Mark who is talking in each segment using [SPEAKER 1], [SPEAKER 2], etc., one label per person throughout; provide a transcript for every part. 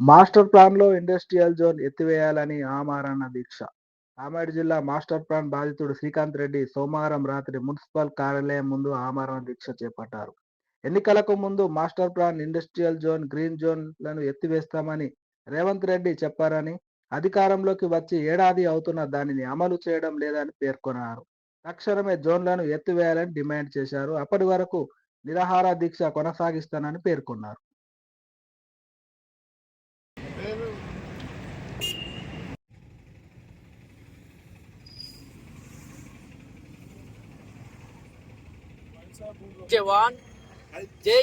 [SPEAKER 1] Master ప్లాన్‌లో industrial zone ఎత్తివేయాలని ఆమరణ దీక్ష. కామారెడ్డి జిల్లా మాస్టర్ ప్లాన్ బాధితుడు శ్రీకాంత్ రెడ్డి సోమవారం రాత్రి మున్సిపల్ కార్యాలయం ముందు ఆమరణ దీక్ష చేపట్టారు. ఎన్నికలకు ముందు master plan, industrial zone, green జోన్‌లను ఎత్తివేస్తామని రేవంత్ రెడ్డి చెప్పారని, అధికారంలోకి వచ్చి ఏడాది అవుతున్న దానిని అమలు చేయడం లేదని పేర్కొన్నారు. తక్షణమే జోన్లను ఎత్తివేయాలని డిమాండ్ చేశారు. అప్పటి వరకు నిరాహార దీక్ష కొనసాగిస్తానని పేర్కొన్నారు.
[SPEAKER 2] జవాన్ జై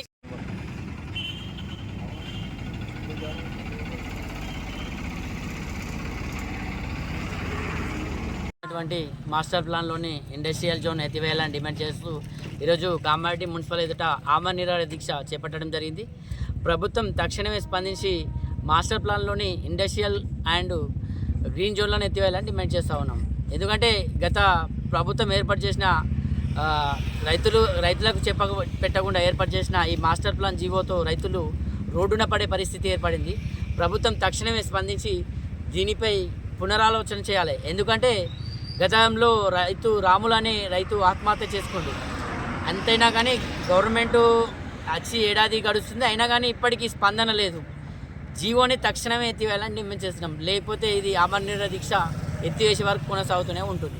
[SPEAKER 2] అటువంటి మాస్టర్ ప్లాన్లోని ఇండస్ట్రియల్ జోన్ ఎత్తివేయాలని డిమాండ్ చేస్తూ ఈరోజు కామారెడ్డి మున్సిపల్ ఎదుట ఆమరణ నిరాహార దీక్ష చేపట్టడం జరిగింది. ప్రభుత్వం తక్షణమే స్పందించి మాస్టర్ ప్లాన్లోని ఇండస్ట్రియల్ అండ్ గ్రీన్ జోన్లను ఎత్తివేయాలని డిమాండ్ చేస్తూ ఉన్నాం. ఎందుకంటే గత ప్రభుత్వం ఏర్పాటు చేసిన రైతులు రైతులకు చెప్పక పెట్టకుండా ఏర్పాటు చేసిన ఈ మాస్టర్ ప్లాన్ జీవోతో రైతులు రోడ్డున పడే పరిస్థితి ఏర్పడింది. ప్రభుత్వం తక్షణమే స్పందించి దీనిపై పునరాలోచన చేయాలి. ఎందుకంటే గతంలో రైతు రాములనే రైతు ఆత్మహత్య చేసుకుంది. అంతైనా కానీ గవర్నమెంట్ వచ్చి ఏడాది గడుస్తుంది. అయినా కానీ ఇప్పటికీ స్పందన లేదు. జీవోని తక్షణమే ఎత్తివేయాలని మేము చేస్తున్నాం లేకపోతే ఇది అమరనిర దీక్ష ఎత్తివేసే వరకు కొనసాగుతూనే ఉంటుంది.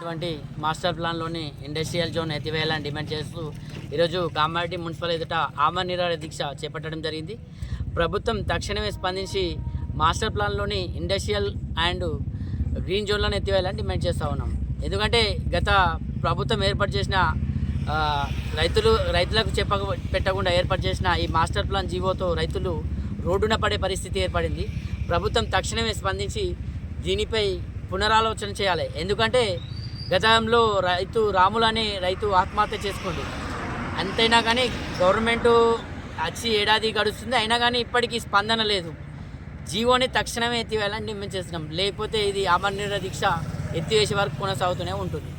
[SPEAKER 2] అటువంటి మాస్టర్ ప్లాన్లోని ఇండస్ట్రియల్ జోన్ ఎత్తివేయాలని డిమాండ్ చేస్తూ ఈరోజు కామారెడ్డి మున్సిపల్ ఎదుట ఆమరణ నిరాహార దీక్ష చేపట్టడం జరిగింది. ప్రభుత్వం తక్షణమే స్పందించి మాస్టర్ ప్లాన్లోని ఇండస్ట్రియల్ అండ్ గ్రీన్ జోన్లను ఎత్తివేయాలని డిమాండ్ చేస్తూ ఉన్నాం. ఎందుకంటే గత ప్రభుత్వం ఏర్పాటు చేసిన రైతులు రైతులకు చెప్ప పెట్టకుండా ఏర్పాటు చేసిన ఈ మాస్టర్ ప్లాన్ జీవోతో రైతులు రోడ్డున పడే పరిస్థితి ఏర్పడింది. ప్రభుత్వం తక్షణమే స్పందించి దీనిపై పునరాలోచన చేయాలి. ఎందుకంటే గతంలో రైతు రాములు అనే రైతు ఆత్మహత్య చేసుకోండి అంతైనా కానీ గవర్నమెంట్ వచ్చి ఏడాది గడుస్తుంది. అయినా కానీ ఇప్పటికీ స్పందన లేదు. జీవోని తక్షణమే ఎత్తివేయాలని మేము చేస్తున్నాం. లేకపోతే ఇది అమరనిర దీక్ష ఎత్తివేసే వరకు కొనసాగుతూనే ఉంటుంది.